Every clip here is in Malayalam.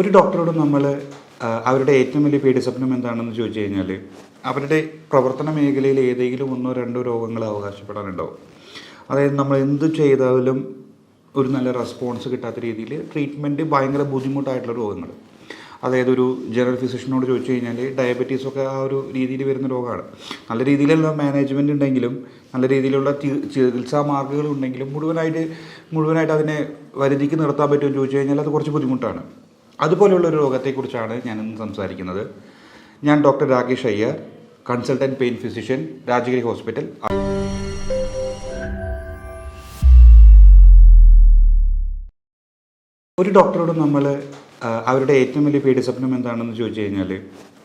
ഒരു ഡോക്ടറോട് നമ്മൾ അവരുടെ ഏറ്റവും വലിയ പേടി സ്വപ്നം എന്താണെന്ന് ചോദിച്ചു കഴിഞ്ഞാൽ അവരുടെ പ്രവർത്തന മേഖലയിൽ ഏതെങ്കിലും ഒന്നോ രണ്ടോ രോഗങ്ങൾ അവകാശപ്പെടാനുണ്ടാവും. അതായത് നമ്മൾ എന്ത് ചെയ്താലും ഒരു നല്ല റെസ്പോൺസ് കിട്ടാത്ത രീതിയിൽ ട്രീറ്റ്മെന്റ് ഭയങ്കര ബുദ്ധിമുട്ടായിട്ടുള്ള രോഗങ്ങൾ അതായത് ഒരു ജനറൽ ഫിസിഷ്യനോട് ചോദിച്ചു കഴിഞ്ഞാൽ ഡയബറ്റീസ് ഒക്കെ ആ ഒരു രീതിയിൽ വരുന്ന രോഗമാണ്. നല്ല രീതിയിലുള്ള മാനേജ്മെന്റ് ഉണ്ടെങ്കിലും നല്ല രീതിയിലുള്ള ചികിത്സാ മാർഗങ്ങൾ ഉണ്ടെങ്കിലും മുഴുവനായിട്ട് മുഴുവനായിട്ട് അതിനെ വരുതിക്ക് നിർത്താൻ പറ്റുമെന്ന് ചോദിച്ചു കഴിഞ്ഞാൽ അത് കുറച്ച് ബുദ്ധിമുട്ടാണ്. അതുപോലെയുള്ള ഒരു രോഗത്തെക്കുറിച്ചാണ് ഇന്ന് സംസാരിക്കുന്നത്. ഞാൻ doctor Rakesh Iyer consultant pain physician Rajagiri hospital. ഒരു ഡോക്ടറോട് നമ്മൾ അവരുടെ ഏറ്റവും വലിയ പേടി സ്വപ്നം എന്താണെന്ന് ചോദിച്ചു കഴിഞ്ഞാൽ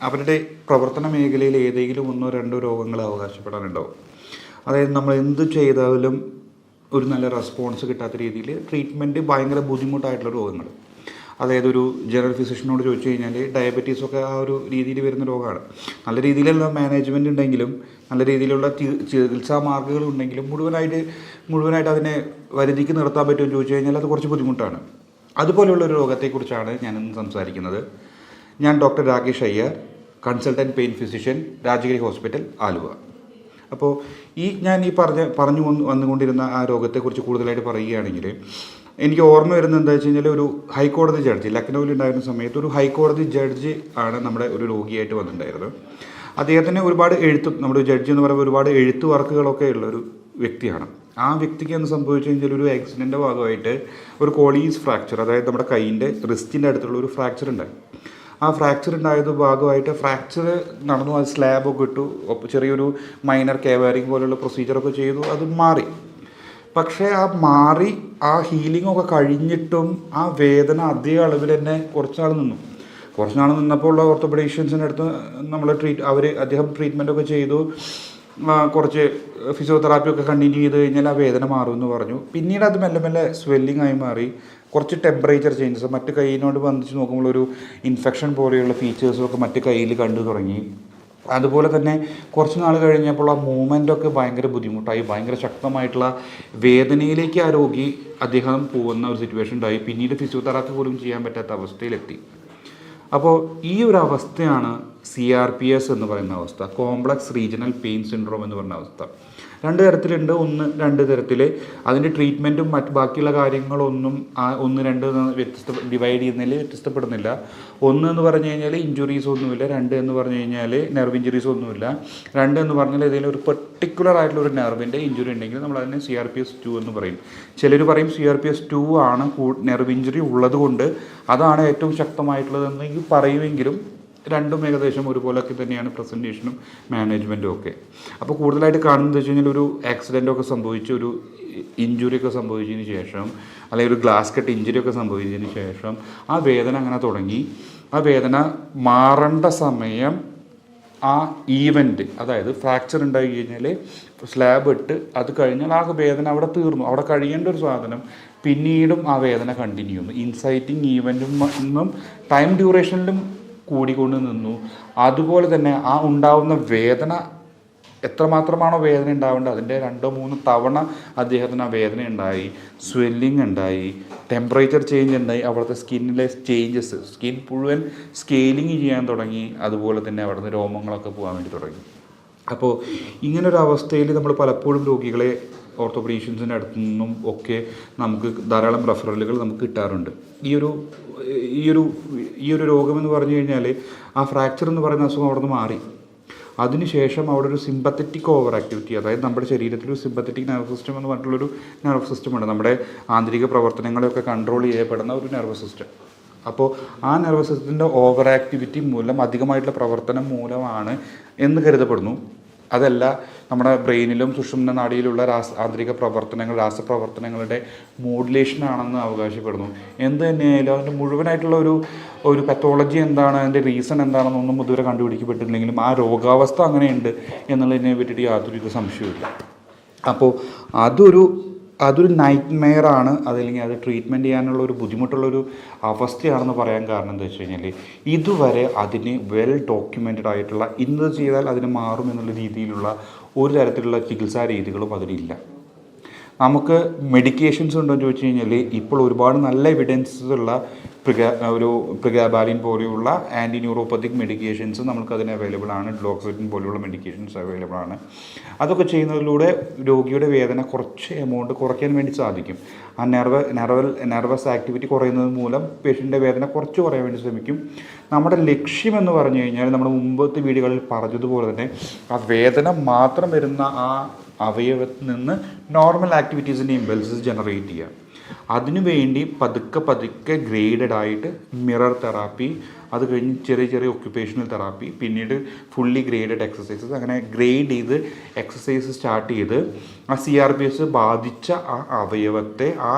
അവരുടെ പ്രവർത്തന മേഖലയിൽ ഏതെങ്കിലും ഒന്നോ രണ്ടോ രോഗങ്ങൾ അവകാശപ്പെടാനുണ്ടോ അതായത് നമ്മൾ എന്ത് ചെയ്താലും ഒരു നല്ല റെസ്പോൺസ് കിട്ടാത്ത രീതിയിൽ ട്രീറ്റ്മെന്റ് ഭയങ്കര ബുദ്ധിമുട്ടായിട്ടുള്ള രോഗങ്ങൾ അതായത് ഒരു ജനറൽ ഫിസിഷ്യനോട് ചോദിച്ചു കഴിഞ്ഞാൽ ഡയബറ്റീസൊക്കെ ആ ഒരു രീതിയിൽ വരുന്ന രോഗമാണ്. നല്ല രീതിയിലുള്ള മാനേജ്മെന്റ് ഉണ്ടെങ്കിലും നല്ല രീതിയിലുള്ള ചികിത്സാ മാർഗങ്ങൾ ഉണ്ടെങ്കിലും മുഴുവനായിട്ട് മുഴുവനായിട്ട് അതിനെ വരുതിക്ക് നിർത്താൻ പറ്റുമെന്ന് ചോദിച്ചു കഴിഞ്ഞാൽ അത് കുറച്ച് ബുദ്ധിമുട്ടാണ്. അതുപോലെയുള്ള ഒരു രോഗത്തെക്കുറിച്ചാണ് ഇന്ന് സംസാരിക്കുന്നത്. ഞാൻ doctor Rakesh Iyer consultant pain physician Rajagiri hospital Aluva. അപ്പോൾ ഈ ഞാൻ ഈ പറഞ്ഞ പറഞ്ഞു വന്നു വന്നുകൊണ്ടിരുന്ന ആ രോഗത്തെക്കുറിച്ച് കൂടുതലായിട്ട് പറയുകയാണെങ്കിൽ എനിക്ക് ഓർമ്മ വരുന്നത് എന്താ വെച്ച് കഴിഞ്ഞാൽ ഒരു ഹൈക്കോടതി ജഡ്ജി ലക്നൗവിൽ ഉണ്ടായിരുന്ന സമയത്ത് ഒരു ഹൈക്കോടതി ജഡ്ജി ആണ് നമ്മുടെ ഒരു രോഗിയായിട്ട് വന്നിട്ടുണ്ടായിരുന്നത്. അദ്ദേഹത്തിന് ഒരുപാട് എഴുത്ത് നമ്മുടെ ജഡ്ജി എന്ന് പറയുമ്പോൾ ഒരുപാട് എഴുത്ത് വർക്കുകളൊക്കെ ഉള്ള ഒരു വ്യക്തിയാണ്. ആ വ്യക്തിക്ക് എന്ന് സംഭവിച്ചു കഴിഞ്ഞാൽ ഒരു ആക്സിഡന്റെ ഭാഗമായിട്ട് ഒരു കോളീസ് ഫ്രാക്ചർ അതായത് നമ്മുടെ കൈയിന്റെ റിസ്റ്റിന്റെ അടുത്തുള്ള ഒരു ഫ്രാക്ചർ ഉണ്ടായി. ആ ഫ്രാക്ചർ ഉണ്ടായത് ഭാഗമായിട്ട് ഫ്രാക്ചർ നടന്നു അത് സ്ലാബൊക്കെ ഇട്ടു ചെറിയൊരു മൈനർ കേവറിങ് പോലെയുള്ള പ്രൊസീജിയറൊക്കെ ചെയ്തു അത് മാറി. പക്ഷേ ആ മാറി ആ ഹീലിംഗ് ഒക്കെ കഴിഞ്ഞിട്ടും ആ വേദന അതേ അളവിൽ തന്നെ കുറച്ചാൾ നിന്നു. കുറച്ച് നാൾ നിന്നപ്പോൾ ഉള്ള ഓർത്തോപഡീഷ്യൻസിന്റെ അടുത്ത് നമ്മൾ ട്രീറ്റ് അവർ അദ്ദേഹം ട്രീറ്റ്മെന്റ് ഒക്കെ ചെയ്തു. കുറച്ച് ഫിസിയോതെറാപ്പി ഒക്കെ കണ്ടിന്യൂ ചെയ്ത് കഴിഞ്ഞാൽ ആ വേദന മാറുമെന്ന് പറഞ്ഞു. പിന്നീട് അത് മെല്ലെ മെല്ലെ സ്വെല്ലിംഗ് ആയി മാറി. കുറച്ച് ടെമ്പറേച്ചർ ചേഞ്ചസ് മറ്റ് കൈയിനോട് ബന്ധിച്ച് നോക്കുമ്പോൾ ഒരു ഇൻഫെക്ഷൻ പോലെയുള്ള ഫീച്ചേഴ്സും ഒക്കെ മറ്റ് കയ്യിൽ കണ്ടു തുടങ്ങി. അതുപോലെ തന്നെ കുറച്ച് നാൾ കഴിഞ്ഞപ്പോൾ ആ മൂവ്മെന്റ് ഒക്കെ ഭയങ്കര ബുദ്ധിമുട്ടായി ഭയങ്കര ശക്തമായിട്ടുള്ള വേദനയിലേക്ക് ആ രോഗി അദ്ദേഹം പോകുന്ന ഒരു സിറ്റുവേഷൻ ഉണ്ടായി. പിന്നീട് ഫിസിയോതെറാപ്പി പോലും ചെയ്യാൻ പറ്റാത്ത അവസ്ഥയിലെത്തി. അപ്പോൾ ഈ ഒരു അവസ്ഥയാണ് സി ആർ പി എസ് എന്ന് പറയുന്ന അവസ്ഥ കോംപ്ലക്സ് റീജിയണൽ പെയിൻ സിൻഡ്രോം എന്ന് പറയുന്ന അവസ്ഥ. രണ്ട് തരത്തിലുണ്ട്. ഒന്ന് രണ്ട് തരത്തിൽ അതിന്റെ ട്രീറ്റ്മെന്റും മറ്റ് ബാക്കിയുള്ള കാര്യങ്ങളൊന്നും ഒന്ന് രണ്ട് വ്യത്യസ്ത ഡിവൈഡ് ചെയ്യുന്നതിൽ വ്യത്യസ്തപ്പെടുന്നില്ല. ഒന്ന് എന്ന് പറഞ്ഞു കഴിഞ്ഞാൽ ഇഞ്ചുറീസ് ഒന്നുമില്ല. രണ്ട് എന്ന് പറഞ്ഞു കഴിഞ്ഞാൽ നെർവ് ഇഞ്ചുറീസ് ഒന്നുമില്ല. രണ്ട് എന്ന് പറഞ്ഞാൽ ഏതെങ്കിലും ഒരു പെർട്ടിക്കുലർ ആയിട്ടുള്ള ഒരു നെർവിന്റെ ഇഞ്ചുറി ഉണ്ടെങ്കിൽ നമ്മൾ അതിനെ C R P S two എന്ന് പറയും. ചിലർ പറയും C R P S two ആണ് നെർവ് ഇഞ്ചുറി ഉള്ളതുകൊണ്ട് അതാണ് ഏറ്റവും ശക്തമായിട്ടുള്ളതെന്ന് പറയുമെങ്കിലും രണ്ടും ഏകദേശം ഒരുപോലൊക്കെ തന്നെയാണ് പ്രസന്റേഷനും മാനേജ്മെന്റും ഒക്കെ. അപ്പോൾ കൂടുതലായിട്ട് കാണുന്നത് വെച്ച് കഴിഞ്ഞാൽ ഒരു ആക്സിഡന്റൊക്കെ സംഭവിച്ച് ഒരു ഇഞ്ചുറി ഒക്കെ സംഭവിച്ചതിന് ശേഷം അല്ലെങ്കിൽ ഒരു ഗ്ലാസ് കട്ട് ഇഞ്ചുറി ഒക്കെ സംഭവിച്ചതിന് ശേഷം ആ വേദന അങ്ങനെ തുടങ്ങി. ആ വേദന മാറേണ്ട സമയം ആ ഈവന്റ് അതായത് ഫ്രാക്ചർ ഉണ്ടായി കഴിഞ്ഞാൽ സ്ലാബ് ഇട്ട് അത് കഴിഞ്ഞാൽ ആ വേദന അവിടെ തീർന്നു. അവിടെ കഴിയേണ്ട ഒരു സാധനം പിന്നീടും ആ വേദന കണ്ടിന്യൂ ചെയ്യുന്നു. ഇൻസൈറ്റിങ് ഈവന്റും ടൈം ഡ്യൂറേഷനിലും കൂടിക്കൊണ്ട് നിന്നു. അതുപോലെ തന്നെ ആ ഉണ്ടാവുന്ന വേദന എത്രമാത്രമാണോ വേദന ഉണ്ടാവേണ്ടത് അതിന്റെ രണ്ടോ മൂന്ന് തവണ അദ്ദേഹത്തിന് ആ വേദന ഉണ്ടായി. സ്വെല്ലിംഗ് ഉണ്ടായി. ടെമ്പറേച്ചർ ചേഞ്ച് ഉണ്ടായി. അവിടുത്തെ സ്കിന്നിലെ ചേഞ്ചസ് സ്കിൻ മുഴുവൻ സ്കെയിലിംഗ് ചെയ്യാൻ തുടങ്ങി. അതുപോലെ തന്നെ അവിടുന്ന് രോമങ്ങളൊക്കെ പോകാൻ വേണ്ടി തുടങ്ങി. അപ്പോൾ ഇങ്ങനൊരു അവസ്ഥയിൽ നമ്മൾ പലപ്പോഴും രോഗികളെ ഓർത്തോപെഡീഷ്യൻസിന്റെ അടുത്തു നിന്നും ഒക്കെ നമുക്ക് ധാരാളം റെഫറലുകൾ നമുക്ക് കിട്ടാറുണ്ട്. ഈ ഒരു ഈ ഒരു ഈ ഒരു രോഗമെന്ന് പറഞ്ഞു കഴിഞ്ഞാൽ ആ ഫ്രാക്ചർ എന്ന് പറയുന്ന അസുഖം അവിടെ നിന്ന് മാറി അതിനുശേഷം അവിടെ ഒരു സിമ്പത്തറ്റിക് ഓവർ ആക്ടിവിറ്റി അതായത് നമ്മുടെ ശരീരത്തിൽ ഒരു സിമ്പത്തറ്റിക് നെർവ് സിസ്റ്റം എന്ന് പറഞ്ഞിട്ടുള്ളൊരു നെർവ് സിസ്റ്റമുണ്ട് നമ്മുടെ ആന്തരിക പ്രവർത്തനങ്ങളെയൊക്കെ കൺട്രോൾ ചെയ്യപ്പെടുന്ന ഒരു നെർവ് സിസ്റ്റം. അപ്പോൾ ആ നെർവ് സിസ്റ്റത്തിന്റെ ഓവർ ആക്ടിവിറ്റി മൂലം അധികമായിട്ടുള്ള പ്രവർത്തനം മൂലമാണ് എന്ന് കരുതപ്പെടുന്നു. അതല്ല നമ്മുടെ ബ്രെയിനിലും സുഷുമ്ന നാടിയിലുള്ള രാസ ആന്തരിക പ്രവർത്തനങ്ങൾ രാസപ്രവർത്തനങ്ങളുടെ മോഡുലേഷൻ ആണെന്ന് അവകാശപ്പെടുന്നു. എന്ത് തന്നെയായാലും അതിന്റെ മുഴുവനായിട്ടുള്ള ഒരു ഒരു പത്തോളജി എന്താണ് അതിന്റെ റീസൺ എന്താണെന്നൊന്നും ഇതുവരെ കണ്ടുപിടിക്കപ്പെട്ടിട്ടില്ലെങ്കിലും ആ രോഗാവസ്ഥ അങ്ങനെയുണ്ട് എന്നുള്ളതിനെ പറ്റിയിട്ട് യാതൊരു സംശയമില്ല അപ്പോൾ അതൊരു അതൊരു നൈറ്റ് മെയർ ആണ്. അതല്ലെങ്കിൽ അത് ട്രീറ്റ്മെന്റ് ചെയ്യാനുള്ള ഒരു ബുദ്ധിമുട്ടുള്ളൊരു അവസ്ഥയാണെന്ന് പറയാൻ കാരണം എന്താ വെച്ച് കഴിഞ്ഞാൽ ഇതുവരെ അതിന് വെൽ ഡോക്യുമെന്റഡ് ആയിട്ടുള്ള ഇന്നത് ചെയ്താൽ അതിന് മാറും എന്നുള്ള രീതിയിലുള്ള ഒരു തരത്തിലുള്ള ചികിത്സാ രീതികളും അതിലില്ല. നമുക്ക് മെഡിക്കേഷൻസ് ഉണ്ടോ എന്ന് ചോദിച്ചു കഴിഞ്ഞാൽ ഇപ്പോൾ ഒരുപാട് നല്ല എവിഡൻസ് ഉള്ള പ്രിഗ ഒരു പ്രിഗാബാലിൻ പോലെയുള്ള ആന്റി ന്യൂറോപ്പത്തിക് മെഡിക്കേഷൻസ് നമുക്കതിന് അവൈലബിൾ ആണ്. ഡ്ലോക്സിറ്റിൻ പോലെയുള്ള മെഡിക്കേഷൻസ് അവൈലബിൾ ആണ്. അതൊക്കെ ചെയ്യുന്നതിലൂടെ രോഗിയുടെ വേദന കുറച്ച് എമൗണ്ട് കുറയ്ക്കാൻ വേണ്ടി സാധിക്കും. ആ നെർവ് നെർവൽ നെർവസ് ആക്ടിവിറ്റി കുറയുന്നത് മൂലം പേഷ്യന്റെ വേദന കുറച്ച് കുറയാൻ വേണ്ടി ശ്രമിക്കും. നമ്മുടെ ലക്ഷ്യം എന്ന് പറഞ്ഞു കഴിഞ്ഞാൽ നമ്മുടെ മുമ്പത്തെ വീടുകളിൽ പറഞ്ഞതുപോലെ തന്നെ ആ വേദന മാത്രം വരുന്ന ആ അവയവത്തിൽ നിന്ന് നോർമൽ ആക്ടിവിറ്റീസിന്റെ ഇമ്പൽസസ് ജനറേറ്റ് ചെയ്യുക. അതിനുവേണ്ടി പതുക്കെ പതുക്കെ ഗ്രേഡഡ് ആയിട്ട് മിറർ തെറാപ്പി അത് കഴിഞ്ഞ് ചെറിയ ചെറിയ ഒക്യുപ്പേഷണൽ തെറാപ്പി പിന്നീട് ഫുള്ളി ഗ്രേഡഡ് എക്സസൈസസ് അങ്ങനെ ഗ്രേഡ് ചെയ്ത് എക്സസൈസ് സ്റ്റാർട്ട് ചെയ്ത് ആ സി ആർ പി എസ് ബാധിച്ച ആ അവയവത്തെ ആ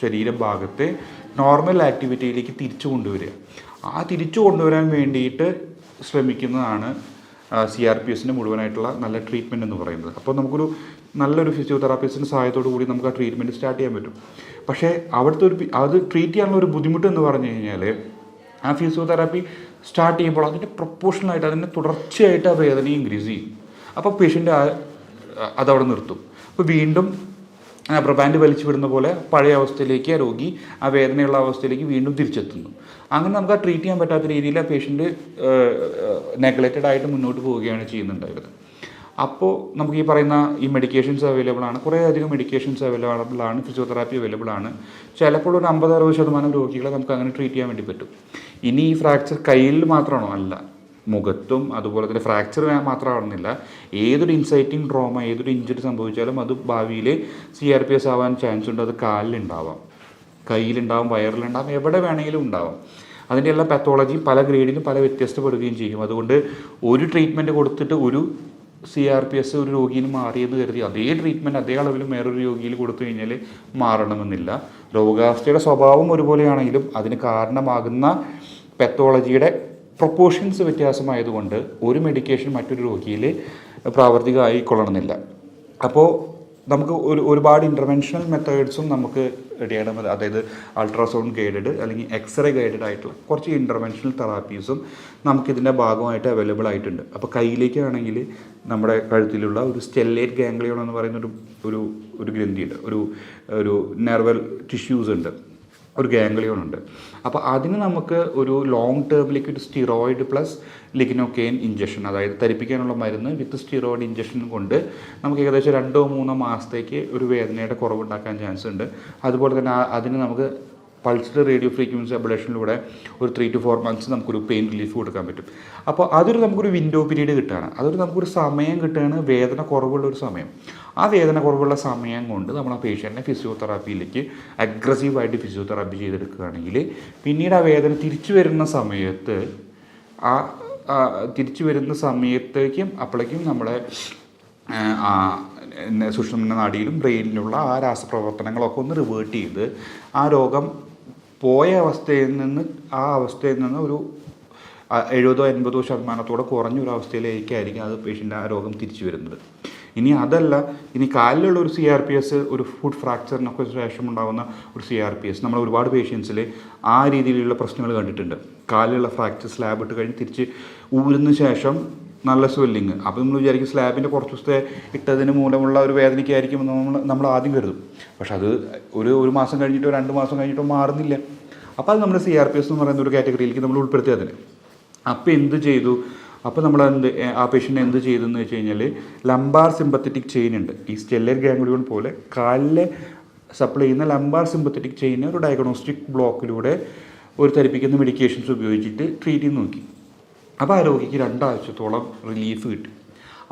ശരീരഭാഗത്തെ നോർമൽ ആക്ടിവിറ്റിയിലേക്ക് തിരിച്ചു കൊണ്ടുവരിക. ആ തിരിച്ചു കൊണ്ടുവരാൻ വേണ്ടിയിട്ട് ശ്രമിക്കുന്നതാണ് സി ആർ പി എസിന്റെ മുഴുവനായിട്ടുള്ള നല്ല ട്രീറ്റ്മെന്റ് എന്ന് പറയുന്നത്. അപ്പോൾ നമുക്കൊരു നല്ലൊരു ഫിസിയോതെറാപ്പിസ്റ്റിന്റെ സഹായത്തോടു കൂടി നമുക്ക് ആ ട്രീറ്റ്മെന്റ് സ്റ്റാർട്ട് ചെയ്യാൻ പറ്റും. പക്ഷേ അവിടുത്തെ ഒരു അത് ട്രീറ്റ് ചെയ്യാനുള്ള ഒരു ബുദ്ധിമുട്ട് എന്ന് പറഞ്ഞു കഴിഞ്ഞാൽ ആ ഫിസിയോതെറാപ്പി സ്റ്റാർട്ട് ചെയ്യുമ്പോൾ അതിന്റെ പ്രൊപ്പോഷണലായിട്ട് അതിന്റെ തുടർച്ചയായിട്ട് ആ വേദന ഇൻക്രീസ് ചെയ്യും. അപ്പോൾ പേഷ്യന്റ് അതവിടെ നിർത്തും. അപ്പോൾ വീണ്ടും റബ്ബർ ബാൻഡ് വലിച്ചു വിടുന്ന പോലെ പഴയ അവസ്ഥയിലേക്ക് ആ രോഗി ആ വേദനയുള്ള അവസ്ഥയിലേക്ക് വീണ്ടും തിരിച്ചെത്തുന്നു. അങ്ങനെ നമുക്ക് ആ ട്രീറ്റ് ചെയ്യാൻ പറ്റാത്ത രീതിയിൽ ആ പേഷ്യന്റ് നെഗ്ലക്റ്റഡ് ആയിട്ട് മുന്നോട്ട് പോവുകയാണ് ചെയ്യുന്നുണ്ടായിരുന്നത്. അപ്പോൾ നമുക്ക് ഈ പറയുന്ന ഈ മെഡിക്കേഷൻസ് അവൈലബിൾ ആണ്. കുറേ അധികം മെഡിക്കേഷൻസ് അവൈലബിൾ ആണ്. ഫിസിയോതെറാപ്പി അവൈലബിൾ ആണ്. ചിലപ്പോൾ ഒരു അമ്പത് അറുപത് ശതമാനം രോഗികളെ നമുക്ക് അങ്ങനെ ട്രീറ്റ് ചെയ്യാൻ വേണ്ടി പറ്റും. ഇനി ഈ ഫ്രാക്ചർ കയ്യിൽ മാത്രമാണോ? അല്ല. മുഖത്തും അതുപോലെ തന്നെ ഫ്രാക്ചർ മാത്രമാണെന്നില്ല. ഏതൊരു ഇൻസൈറ്റിംഗ് ട്രോമ ഏതൊരു ഇഞ്ചുറി സംഭവിച്ചാലും അത് ഭാവിയിൽ സി ആർ പി എസ് ആവാൻ ചാൻസ് ഉണ്ട്. അത് കാലിലുണ്ടാവാം കയ്യിലുണ്ടാവും വയറിലുണ്ടാവും എവിടെ വേണമെങ്കിലും ഉണ്ടാവാം. അതിന്റെ എല്ലാ പാത്തോളജിയും പല ഗ്രേഡിലും പല വ്യത്യസ്തപ്പെടുകയും ചെയ്യും. അതുകൊണ്ട് ഒരു ട്രീറ്റ്മെന്റ് കൊടുത്തിട്ട് ഒരു സി ആർ പി എസ് ഒരു രോഗിയിൽ മാറിയെന്ന് കരുതി അതേ ട്രീറ്റ്മെന്റ് അതേ അളവിൽ വേറൊരു രോഗിയിൽ കൊടുത്തു കഴിഞ്ഞാൽ മാറണമെന്നില്ല. രോഗാവസ്ഥയുടെ സ്വഭാവം ഒരുപോലെയാണെങ്കിലും അതിന് കാരണമാകുന്ന പെത്തോളജിയുടെ പ്രൊപ്പോർഷൻസ് വ്യത്യാസമായതുകൊണ്ട് ഒരു മെഡിക്കേഷൻ മറ്റൊരു രോഗിയിൽ പ്രാവർത്തികമായി കൊള്ളണമെന്നില്ല അപ്പോൾ നമുക്ക് ഒരു ഒരുപാട് ഇന്റർവെൻഷണൽ മെത്തേഡ്സും നമുക്ക് റെഡിയാണ് അതായത് അൾട്രാസൗണ്ട് ഗൈഡഡ് അല്ലെങ്കിൽ എക്സ്റേ ഗൈഡഡ് ആയിട്ടുള്ള കുറച്ച് ഇന്റർവെൻഷണൽ തെറാപ്പീസും നമുക്കിതിന്റെ ഭാഗമായിട്ട് അവൈലബിൾ ആയിട്ടുണ്ട്. അപ്പോൾ കയ്യിലേക്കാണെങ്കിൽ നമ്മുടെ കഴുത്തിലുള്ള ഒരു സ്റ്റെല്ലേറ്റ് ഗാംഗ്ലിയോൺ എന്ന് പറയുന്ന ഒരു ഒരു ഒരു ഗ്രന്ഥിയുണ്ട്. ഒരു ഒരു നെർവൽ ടിഷ്യൂസ് ഉണ്ട്. ഒരു ഗാംഗ്ലിയോൺ ഉണ്ട്. അപ്പോൾ അതിന് നമുക്ക് ഒരു ലോങ് ടേമിലേക്ക് ഒരു സ്റ്റിറോയിഡ് പ്ലസ് ലിഗ്നോക്കെയിൻ ഇഞ്ചക്ഷൻ അതായത് തരിപ്പിക്കാനുള്ള മരുന്ന് വിത്ത് സ്റ്റിറോയിഡ് ഇഞ്ചക്ഷൻ കൊണ്ട് നമുക്ക് ഏകദേശം രണ്ടോ മൂന്നോ മാസത്തേക്ക് ഒരു വേദനയുടെ കുറവുണ്ടാക്കാൻ ചാൻസ് ഉണ്ട്. അതുപോലെ തന്നെ അതിന് നമുക്ക് പൾസ്ഡ് റേഡിയോ ഫ്രീക്വൻസി അബ്ലേഷനിലൂടെ ഒരു ത്രീ ടു ഫോർ മന്ത്സ് നമുക്കൊരു പെയിൻ റിലീഫ് കൊടുക്കാൻ പറ്റും. അപ്പോൾ അതൊരു നമുക്കൊരു വിൻഡോ പീരീഡ് കിട്ടുകയാണ്. അതൊരു നമുക്കൊരു സമയം കിട്ടുകയാണ് വേദന കുറവുള്ള ഒരു സമയം. ആ വേദന കുറവുള്ള സമയം കൊണ്ട് നമ്മൾ ആ പേഷ്യന്റിനെ ഫിസിയോതെറാപ്പിയിലേക്ക് അഗ്രസീവായിട്ട് ഫിസിയോതെറാപ്പി ചെയ്തെടുക്കുകയാണെങ്കിൽ പിന്നീട് ആ വേദന തിരിച്ചു വരുന്ന സമയത്ത് ആ തിരിച്ചു വരുന്ന സമയത്തേക്കും അപ്പോഴേക്കും നമ്മളെ സുഷുമ്ന നാടിയിലും ബ്രെയിനിലുള്ള ആ രാസപ്രവർത്തനങ്ങളൊക്കെ ഒന്ന് റിവേർട്ട് ചെയ്ത് ആ രോഗം പോയ അവസ്ഥയിൽ നിന്ന് ആ അവസ്ഥയിൽ നിന്ന് ഒരു എഴുപതോ എൺപതോ ശതമാനത്തോടെ കുറഞ്ഞൊരു അവസ്ഥയിലേക്കായിരിക്കും അത് പേഷ്യന്റ് ആ രോഗം തിരിച്ചു വരുന്നത്. ഇനി അതല്ല ഇനി കാലിലുള്ള ഒരു സി ആർ പി എസ് ഒരു ഫുഡ് ഫ്രാക്ചറിനൊക്കെ ശേഷം ഉണ്ടാകുന്ന ഒരു സി ആർ പി എസ് നമ്മൾ ഒരുപാട് പേഷ്യൻസിൽ ആ രീതിയിലുള്ള പ്രശ്നങ്ങൾ കണ്ടിട്ടുണ്ട്. കാലിലുള്ള ഫ്രാക്ചർ സ്ലാബ് ഇട്ട് കഴിഞ്ഞ് തിരിച്ച് ഊരുന്ന ശേഷം നല്ല സ്വെല്ലിങ് അപ്പോൾ നമ്മൾ വിചാരിക്കും സ്ലാബിന്റെ കുറച്ച് ദിവസത്തെ ഇട്ടതിന് മൂലമുള്ള ഒരു വേദനയ്ക്കായിരിക്കും നമ്മൾ നമ്മൾ ആദ്യം കരുതും. പക്ഷെ അത് ഒരു ഒരു മാസം കഴിഞ്ഞിട്ടോ രണ്ട് മാസം കഴിഞ്ഞിട്ടോ മാറുന്നില്ല. അപ്പോൾ അത് നമ്മുടെ സി ആർ പി എസ് എന്ന് പറയുന്ന ഒരു കാറ്റഗറിയിലേക്ക് നമ്മൾ ഉൾപ്പെടുത്തി അതിന്. അപ്പോൾ എന്ത് ചെയ്തു? അപ്പോൾ നമ്മൾ എന്ത് ആ പേഷ്യന്റ് എന്ത് ചെയ്തു എന്ന് വെച്ച് കഴിഞ്ഞാൽ ലംബാർ സിമ്പത്തറ്റിക് ചെയിൻ ഉണ്ട്. ഈ സ്റ്റെല്ലർ ഗാംഗ്ലിയോൺ പോലെ കാലിലെ സപ്ലൈ ചെയ്യുന്ന ലംബാർ സിമ്പത്തറ്റിക് ചെയിനെ ഒരു ഡയഗ്നോസ്റ്റിക് ബ്ലോക്കിലൂടെ ഒരു തരിപ്പിക്കുന്ന മെഡിക്കേഷൻസ് ഉപയോഗിച്ചിട്ട് ട്രീറ്റ് ചെയ്ത് നോക്കി. അപ്പോൾ ആ രോഗിക്ക് രണ്ടാഴ്ചത്തോളം റിലീഫ് കിട്ടി.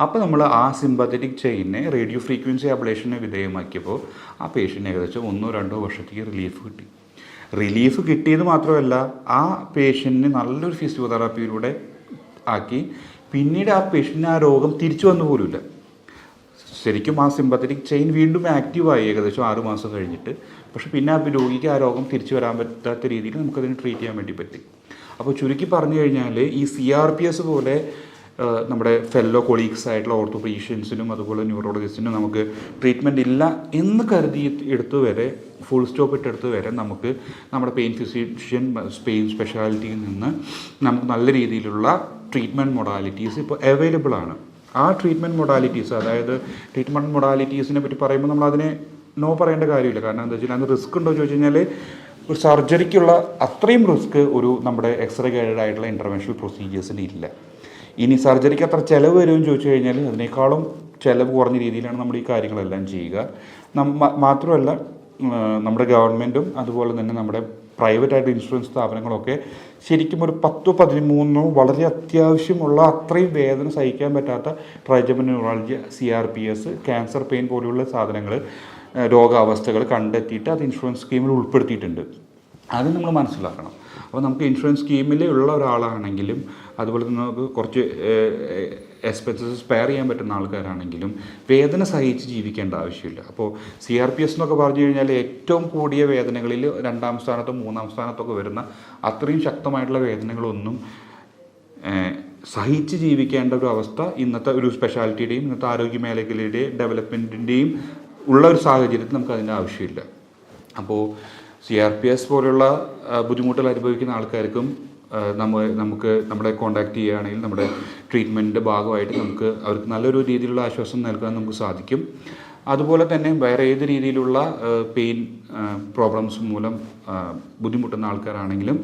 അപ്പോൾ നമ്മൾ ആ സിമ്പത്തറ്റിക് ചെയിനെ റേഡിയോ ഫ്രീക്വൻസി അബ്ലേഷനെ വിധേയമാക്കിയപ്പോൾ ആ പേഷ്യന്റ് ഏകദേശം ഒന്നോ രണ്ടോ വർഷത്തേക്ക് റിലീഫ് കിട്ടി. റിലീഫ് കിട്ടിയത് മാത്രമല്ല ആ പേഷ്യന്റിന് നല്ലൊരു ഫിസിയോതെറാപ്പിയിലൂടെ ആക്കി. പിന്നീട് ആ പേഷ്യന്റിന് ആ രോഗം തിരിച്ചു വന്നു പോലുമില്ല. ശരിക്കും ആ സിമ്പത്തറ്റിക് ചെയിൻ വീണ്ടും ആക്റ്റീവായി ഏകദേശം ആറ് മാസം കഴിഞ്ഞിട്ട്. പക്ഷേ പിന്നെ ആ രോഗിക്ക് ആ രോഗം തിരിച്ചു വരാൻ പറ്റാത്ത രീതിയിൽ നമുക്കതിന് ട്രീറ്റ് ചെയ്യാൻ വേണ്ടി പറ്റി. അപ്പോൾ ചുരുക്കി പറഞ്ഞു കഴിഞ്ഞാൽ ഈ സി ആർ പി എസ് പോലെ നമ്മുടെ ഫെല്ലോ കൊളീഗ്സ് ആയിട്ടുള്ള ഓർത്തോപീഷ്യൻസിനും അതുപോലെ ന്യൂറോളജിസ്റ്റിനും നമുക്ക് ട്രീറ്റ്മെന്റ് ഇല്ല എന്ന് കരുതി എടുത്തു വരെ ഫുൾ സ്റ്റോപ്പ് ഇട്ടെടുത്ത് വരെ നമുക്ക് നമ്മുടെ പെയിൻ ഫിസിഷ്യൻ പെയിൻ സ്പെഷ്യാലിറ്റിയിൽ നിന്ന് നമുക്ക് നല്ല രീതിയിലുള്ള ട്രീറ്റ്മെന്റ് മൊഡാലിറ്റീസ് ഇപ്പോൾ അവൈലബിൾ ആണ്. ആ ട്രീറ്റ്മെന്റ് മൊഡാലിറ്റീസ് അതായത് ട്രീറ്റ്മെന്റ് മൊഡാലിറ്റീസിനെ പറ്റി പറയുമ്പോൾ നമ്മൾ അതിനെ നോ പറയേണ്ട കാര്യമില്ല. കാരണം എന്താ വെച്ചാൽ അതിന് റിസ്ക് ഉണ്ടോ ചോദിച്ചു കഴിഞ്ഞാൽ ഒരു സർജറിക്കുള്ള അത്രയും റിസ്ക് ഒരു നമ്മുടെ എക്സ്റേ ഗൈഡഡ് ആയിട്ടുള്ള ഇന്റർവെൻഷണൽ പ്രൊസീജിയേഴ്സിന് ഇല്ല. ഇനി സർജറിക്ക് അത്ര ചിലവ് വരുമെന്ന് ചോദിച്ചു കഴിഞ്ഞാൽ അതിനേക്കാളും ചിലവ് കുറഞ്ഞ രീതിയിലാണ് നമ്മൾ ഈ കാര്യങ്ങളെല്ലാം ചെയ്യുക. മാത്രമല്ല നമ്മുടെ ഗവൺമെന്റും അതുപോലെ തന്നെ നമ്മുടെ പ്രൈവറ്റ് ആയിട്ട് ഇൻഷുറൻസ് സ്ഥാപനങ്ങളൊക്കെ ശരിക്കും ഒരു പത്തോ പതിമൂന്നോ വളരെ അത്യാവശ്യമുള്ള അത്രയും വേദന സഹിക്കാൻ പറ്റാത്ത neurology C R P S cancer pain പോലെയുള്ള സാധനങ്ങൾ രോഗാവസ്ഥകൾ കണ്ടെത്തിയിട്ട് അത് ഇൻഷുറൻസ് സ്കീമിൽ ഉൾപ്പെടുത്തിയിട്ടുണ്ട്. അത് നമ്മൾ മനസ്സിലാക്കണം. അപ്പോൾ നമുക്ക് ഇൻഷുറൻസ് സ്കീമിൽ ഉള്ള ഒരാളാണെങ്കിലും അതുപോലെ തന്നെ നമുക്ക് കുറച്ച് എക്സ്പെൻസസ് സ്പെയർ ചെയ്യാൻ പറ്റുന്ന ആൾക്കാരാണെങ്കിലും വേദന സഹിച്ച് ജീവിക്കേണ്ട ആവശ്യമില്ല. അപ്പോൾ സി ആർ പി എസ് എന്നൊക്കെ പറഞ്ഞു കഴിഞ്ഞാൽ ഏറ്റവും കൂടിയ വേദനകളിൽ രണ്ടാം സ്ഥാനത്തും മൂന്നാം സ്ഥാനത്തൊക്കെ വരുന്ന അത്രയും ശക്തമായിട്ടുള്ള വേദനകളൊന്നും സഹിച്ച് ജീവിക്കേണ്ട ഒരു അവസ്ഥ ഇന്നത്തെ ഒരു സ്പെഷ്യാലിറ്റിയുടെയും ഇന്നത്തെ ആരോഗ്യ മേഖലയുടെയും ഡെവലപ്മെന്റിന്റെയും ഉള്ള ഒരു സാഹചര്യത്തിൽ നമുക്ക് അതിന്റെ ആവശ്യമില്ല. അപ്പോൾ സി ആർ പി എസ് പോലുള്ള ബുദ്ധിമുട്ടുകൾ അനുഭവിക്കുന്ന ആൾക്കാർക്കും നമ്മൾ നമ്മ നമുക്ക് നമ്മളെ കോണ്ടാക്ട് ചെയ്യുകയാണെങ്കിൽ നമ്മുടെ ട്രീറ്റ്മെന്റിന്റെ ഭാഗമായിട്ട് നമുക്ക് അവർക്ക് നല്ലൊരു രീതിയിലുള്ള ആശ്വാസം നൽകാൻ നമുക്ക് സാധിക്കും. അതുപോലെ തന്നെ വേറെ ഏത് രീതിയിലുള്ള പെയിൻ പ്രോബ്ലംസ് മൂലം ബുദ്ധിമുട്ടുന്ന ആൾക്കാരാണെങ്കിലും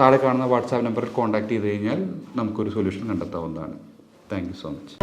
താഴെ കാണുന്ന വാട്സാപ്പ് നമ്പറിൽ കോൺടാക്ട് ചെയ്ത് കഴിഞ്ഞാൽ നമുക്കൊരു സൊല്യൂഷൻ കണ്ടെത്താവുന്നതാണ്. Thank so much